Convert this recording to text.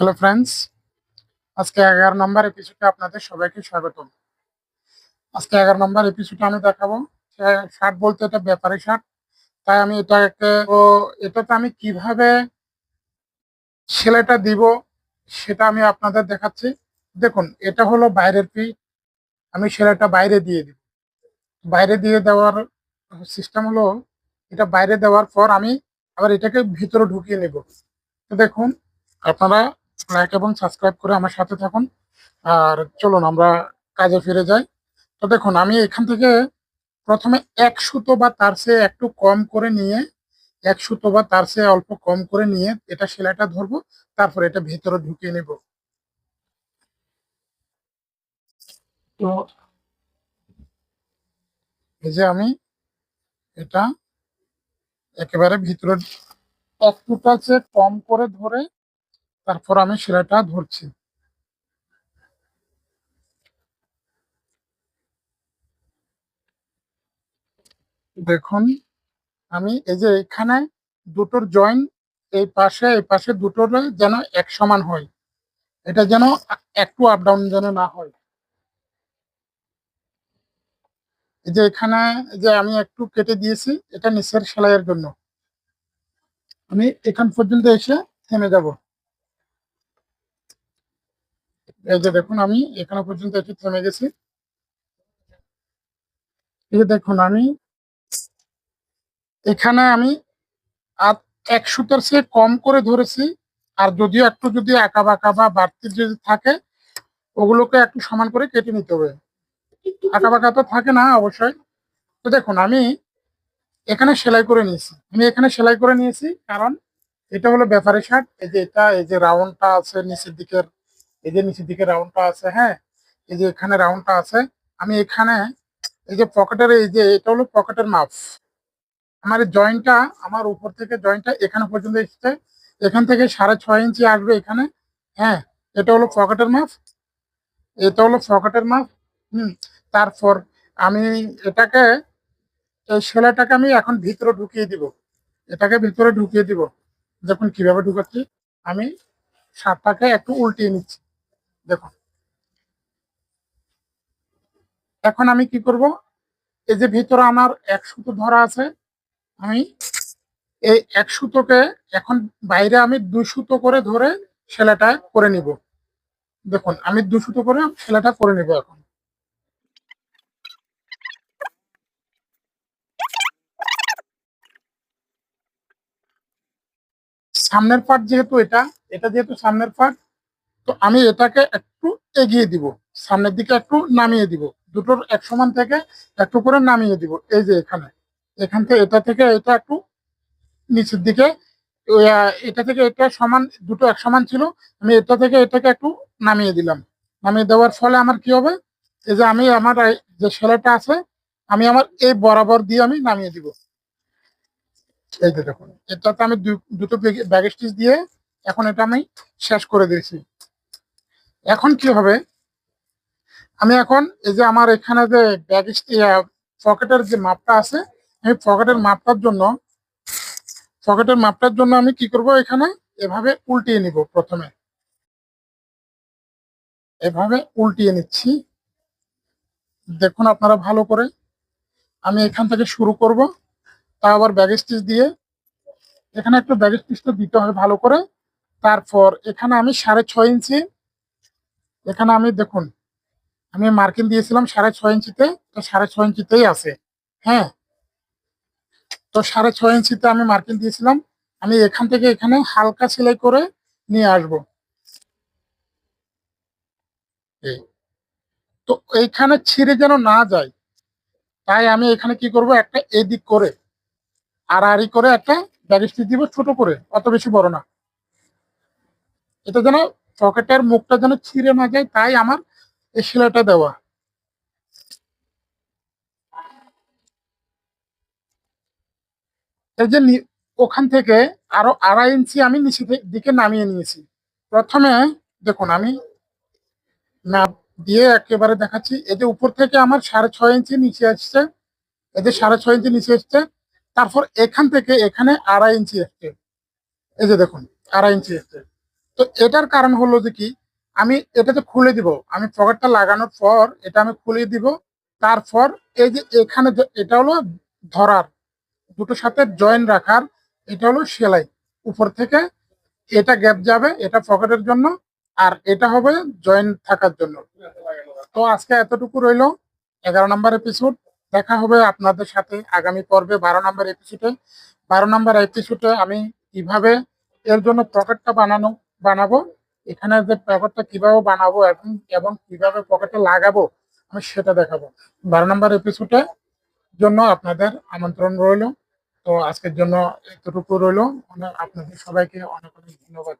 Hello friends আজকে এগারো নম্বর এপিসোডে আপনাদের সবাইকে স্বাগতম। আজকে এগারো নম্বর এপিসোডে আমি দেখাবো শার্ট বলতে এটা ব্যাপারী শার্ট। তাই আমি এটাকে তো এটাতে আমি কীভাবে সেলাইটা দিব সেটা আমি আপনাদের দেখাচ্ছি। দেখুন, এটা হলো বাইরের পিস আমি সেলাইটা বাইরে দিয়ে দিব। বাইরে দিয়ে দেওয়ার সিস্টেম হলো, এটা বাইরে দেওয়ার পর আমি আবার এটাকে ভিতরে ঢুকিয়ে নেব। দেখুন, আপনারা লাইক এবং সাবস্ক্রাইব করে আমার সাথে থাকুন। আর চলুন, আমরা কাজে ফিরে যাই। তো দেখুন, আমি এখান থেকে প্রথমে এক সুতো বা তার চেয়ে একটু কম করে নিয়ে, এক সুতো বা তার চেয়ে অল্প কম করে নিয়ে এটা সেলাইটা ধরবো, তারপর এটা ভেতরে ঢুকিয়ে নেব। তো এই যে আমি এটা একেবারে ভিতরে একটুটা চেয়ে কম করে ধরে তারপর আমি সেলাইটা ধরছি। দেখুন, আমি এই যে এখানে দুটোর জয়েন এই পাশে এই পাশে দুটোর যেন এক সমান হয়। এটা যেন একটু আপ ডাউন যেন না হয়। এই যে এখানে যে আমি একটু কেটে দিয়েছি, এটা নিচের সেলাইয়ের জন্য। আমি এখান পর্যন্ত এসে থেমে যাব। এই যে দেখুন, আমি এখানে পর্যন্ত একটু থেমে গেছি। এই দেখুন, আমি এখানে আমি আর এক সুতার চেয়ে কম করে ধরেছি। আর যদিও একটু যদি আঁকা বাঁকা বা বাড়তি যদি থাকে, ওগুলোকে একটু সমান করে কেটে নিতে হবে। আঁকা বাঁকা তো থাকে না অবশ্যই। তো দেখুন, আমি এখানে সেলাই করে নিয়েছি। আমি এখানে সেলাই করে নিয়েছি কারণ এটা হলো ব্যাপারী শার্ট। এই যে এটা, এই যে রাউন্ডটা আছে নিচের দিকের এই যে নিচের দিকে রাউন্ডটা আছে হ্যাঁ? এই যে এখানে রাউন্ডটা আছে, আমি এখানে এই যে পকেটের এই যে, এটা হলো পকেটের মাপ। আমার জয়েন্টটা আমার উপর থেকে জয়েন্টটা এখানে পর্যন্ত এসেছে। এখান থেকে সাড়ে ছয় ইঞ্চি আসবে এখানে হ্যাঁ? এটা হলো পকেটের মাপ। এটা হলো পকেটের মাপ। হুম, তারপর আমি এটাকে, এই সেলাইটাকে আমি এখন ভিতরে ঢুকিয়ে দিব। এটাকে ভিতরে ঢুকিয়ে দিব। দেখুন কীভাবে ঢুকাচ্ছি। আমি শার্টটাকে একটু উল্টিয়ে নিচ্ছি। দেখুন এখন আমি কি করব? এই যে ভিতরে আমার এক সুতো ধরা আছে, আমি এই এক সুতোকে এখন বাইরে আমি দুই সুতো করে ধরে সেলাটা করে নিব। দেখুন, আমি দু সুতো করে সেলাটা করে নিব এখন। সামনের পার্ট যেহেতু এটা এটা যেহেতু সামনের পার্ট তো আমি এটাকে একটু এগিয়ে দিব, সামনের দিকে একটু নামিয়ে দিব, দুটোর এক সমান থেকে একটু করে নামিয়ে দিব, এই যে এখানে। এখান থেকে এটা থেকে এটা একটু নিচের দিকে এটা থেকে এটা সমান, দুটো এক সমান ছিল, আমি এটা থেকে এটাকে একটু নামিয়ে দিলাম। নামিয়ে দেওয়ার ফলে আমার কি হবে? এই যে আমি আমার যে সেলাইটা আছে, আমি আমার এই বরাবর দিয়ে আমি নামিয়ে দিব। এই যে দেখুন, এটাতে আমি দুটো ব্যাগ স্টিচ দিয়ে এখন এটা আমি শেষ করে দিয়েছি। এখন কি হবে? আমি এখন এই যে আমার এখানে যে ব্যাগ পকেটের যে মাপটা আছে আমি পকেটের মাপটার জন্য পকেটের মাপটার জন্য আমি কি করব এখানে? এভাবে উল্টিয়ে নিব প্রথমে। এভাবে উল্টিয়ে নিচ্ছি। দেখুন আপনারা ভালো করে। আমি এখান থেকে শুরু করব। তা আবার ব্যাগ স্টিচ দিয়ে। এখানে একটু ব্যাগ স্টিচটা দিতে হবে ভালো করে। তারপর এখানে আমি সাড়ে ছয় ইঞ্চি এখানে আমি দেখুন, আমি মার্কিং দিয়েছিলাম সাড়ে ছয় ইঞ্চিতে সাড়ে ছয় ইঞ্চিতেই আছে। হ্যাঁ? তো সাড়ে ছয় ইঞ্চিতে আমি মার্কিং দিয়েছিলাম, আমি এখান থেকে এখানে হালকা সেলাই করে নিয়ে আসব। তো এইখানে ছিঁড়ে যেন না যায়, তাই আমি এখানে কি করব, একটা এদিক করে আর আড়াআড়ি করে একটা ব্যারিস্টি দিব ছোট করে, অত বেশি বড় না। এটা যেন পকেটের মুখটা যেন ছিঁড়ে না যায়, তাই আমার এই শিলাটা দেওয়া। এই যে নি- ওখান থেকে আরও আড়াই ইঞ্চি আমি নিচে দিকে নামিয়ে নিয়েছি। প্রথমে দেখুন, আমি মাপ দিয়ে একেবারে দেখাচ্ছি, এই যে উপর থেকে আমার সাড়ে ছয় ইঞ্চি নিচে আসছে, এই যে সাড়ে ছয় ইঞ্চি নিচে আসছে, তারপর এখান থেকে এখানে আড়াই ইঞ্চি এসছে এই যে দেখুন, আড়াই ইঞ্চি এসছে তো এটার কারণ হলো যে কি? আমি এটাতে খুলে দিব, আমি পকেটটা লাগানোর পর এটা আমি খুলে দিব, তারপর এই যে এখানে এটা হলো ধরার দুটোর সাথে জয়েন রাখার, এটা হলো সেলাই। উপর থেকে এটা গ্যাপ যাবে, এটা পকেটের জন্য, আর এটা হবে জয়েন থাকার জন্য। তো আজকে এতটুকু রইল। এগারো নম্বর এপিসোড দেখা হবে আপনাদের সাথে আগামী পর্বে বারো নম্বর এপিসোডে বারো নম্বর এপিসোডে আমি কীভাবে এর জন্য পকেটটা বানানো বানাবো, এখানে যে পকেটটা কীভাবে বানাবো এবং এবং কীভাবে পকেটে লাগাবো, আমি সেটা দেখাবো। বারো নম্বর এপিসোডে জন্য আপনাদের আমন্ত্রণ রইল। তো আজকের জন্য এতটুকু রইল। আপনাদের সবাইকে অনেক অনেক ধন্যবাদ।